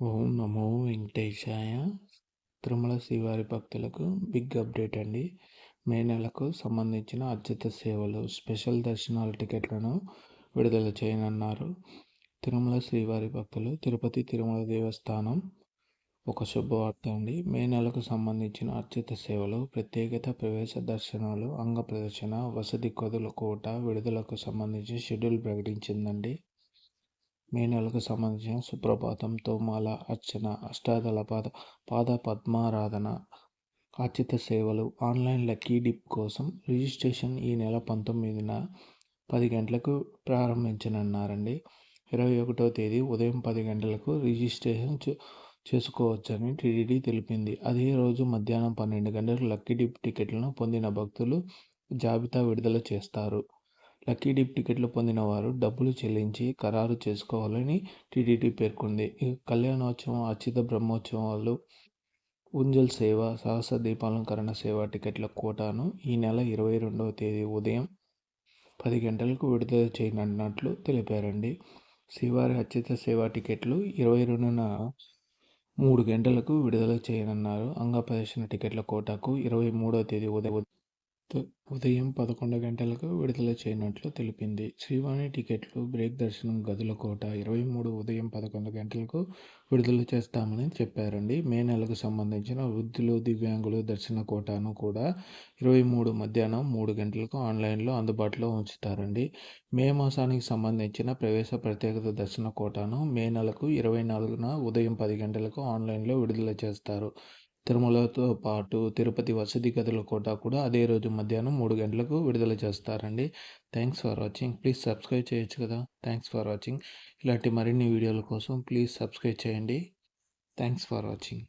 ఓం నమో వెంకటేశాయ. తిరుమల శ్రీవారి భక్తులకు big update అండి. మే నెలకు సంబంధించిన అత్యుత సేవలు స్పెషల్ దర్శనాల టికెట్లను విడుదల చేయనున్నారు. తిరుమల శ్రీవారి భక్తులు తిరుపతి తిరుమల దేవస్థానం ఒక శుభవార్త అండి. మే నెలకు సంబంధించిన అత్యుత సేవలు ప్రత్యేకత ప్రవేశ దర్శనాలు అంగ ప్రదర్శన వసతి కొదుల కోట విడుదలకు సంబంధించి షెడ్యూల్ ప్రకటించిందండి. మే నెలకు సంబంధించిన సుప్రభాతం తోమాల అర్చన అష్టాదళ పాద పాద పద్మారాధన అర్చిత సేవలు ఆన్లైన్ లక్కీ డిప్ కోసం రిజిస్ట్రేషన్ ఈ నెల పంతొమ్మిదిన పది గంటలకు ప్రారంభించనున్నారండి. ఇరవై ఒకటో తేదీ ఉదయం పది గంటలకు రిజిస్ట్రేషన్ చేసుకోవచ్చని టీడీడీ తెలిపింది. అదే రోజు మధ్యాహ్నం పన్నెండు గంటలకు లక్కీ డిప్ టికెట్లను పొందిన భక్తులు జాబితా విడుదల చేస్తారు. లక్కీ డిప్ టికెట్లు పొందిన వారు డబ్బులు చెల్లించి ఖరారు చేసుకోవాలని టీటీడీ పేర్కొంది. కళ్యాణోత్సవం అచిత బ్రహ్మోత్సవాలు ఉంజల్ సేవ సహస దీపాలంకరణ సేవ టికెట్ల కోటాను ఈ నెల ఇరవై రెండవ తేదీ ఉదయం పది గంటలకు విడుదల చేయనున్నట్లు తెలిపారండి. శ్రీవారి అత్యుత సేవా టికెట్లు ఇరవై రెండున మూడు గంటలకు విడుదల చేయనున్నారు. అంగ ప్రదర్శన టికెట్ల కోటాకు ఇరవై మూడవ తేదీ ఉదయం ఉదయం పదకొండు గంటలకు విడుదల చేయనున్నట్లు తెలిపింది. శ్రీవాణి టికెట్లు బ్రేక్ దర్శనం గదుల కోట ఇరవై మూడు ఉదయం పదకొండు గంటలకు విడుదల చేస్తామని చెప్పారండి. మే నెలకు సంబంధించిన వృద్ధులు దివ్యాంగులు దర్శన కోటాను కూడా ఇరవై మూడు మధ్యాహ్నం మూడు గంటలకు ఆన్లైన్లో అందుబాటులో ఉంచుతారండి. మే మాసానికి సంబంధించిన ప్రవేశ ప్రత్యేకత దర్శన కోటాను మే నెలకు ఇరవై నాలుగున ఉదయం పది గంటలకు ఆన్లైన్లో విడుదల చేస్తారు. తిరుమలతో పాటు తిరుపతి వసతి గదుల కోట కూడా అదే రోజు మధ్యాహ్నం మూడు గంటలకు విడుదల చేస్తారండి. Thanks for watching please subscribe చేయొచ్చు కదా. థ్యాంక్స్ ఫర్ వాచింగ్ ఇలాంటి మరిన్ని వీడియోల కోసం ప్లీజ్ సబ్స్క్రైబ్ చేయండి. Thanks for watching